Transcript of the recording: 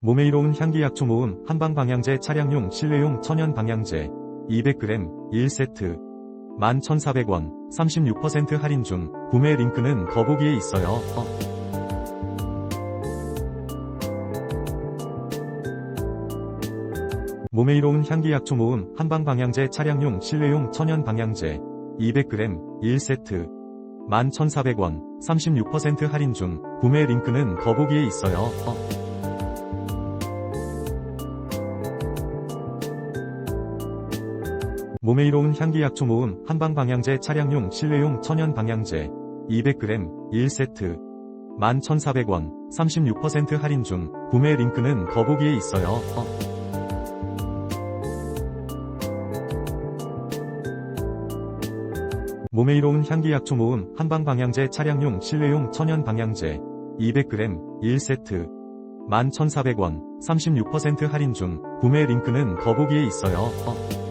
몸에 이로운 향기 약초 모음 한방 방향제 차량용 실내용 천연 방향제. 200g 1세트. 11,400원 36% 할인 중. 구매 링크는 더보기에 있어요. 몸에 이로운 향기 약초 모음 한방 방향제 차량용 실내용 천연 방향제. 200g 1세트. 11,400원 36% 할인 중. 구매 링크는 더보기에 있어요. 몸에 이로운 향기 약초 모음 한방 방향제 차량용 실내용 천연 방향제. 200g 1세트. 11,400원 36% 할인 중. 구매 링크는 더보기에 있어요. 몸에 이로운 향기 약초 모음 한방 방향제 차량용 실내용 천연 방향제. 200g 1세트. 11,400원 36% 할인 중. 구매 링크는 더보기에 있어요.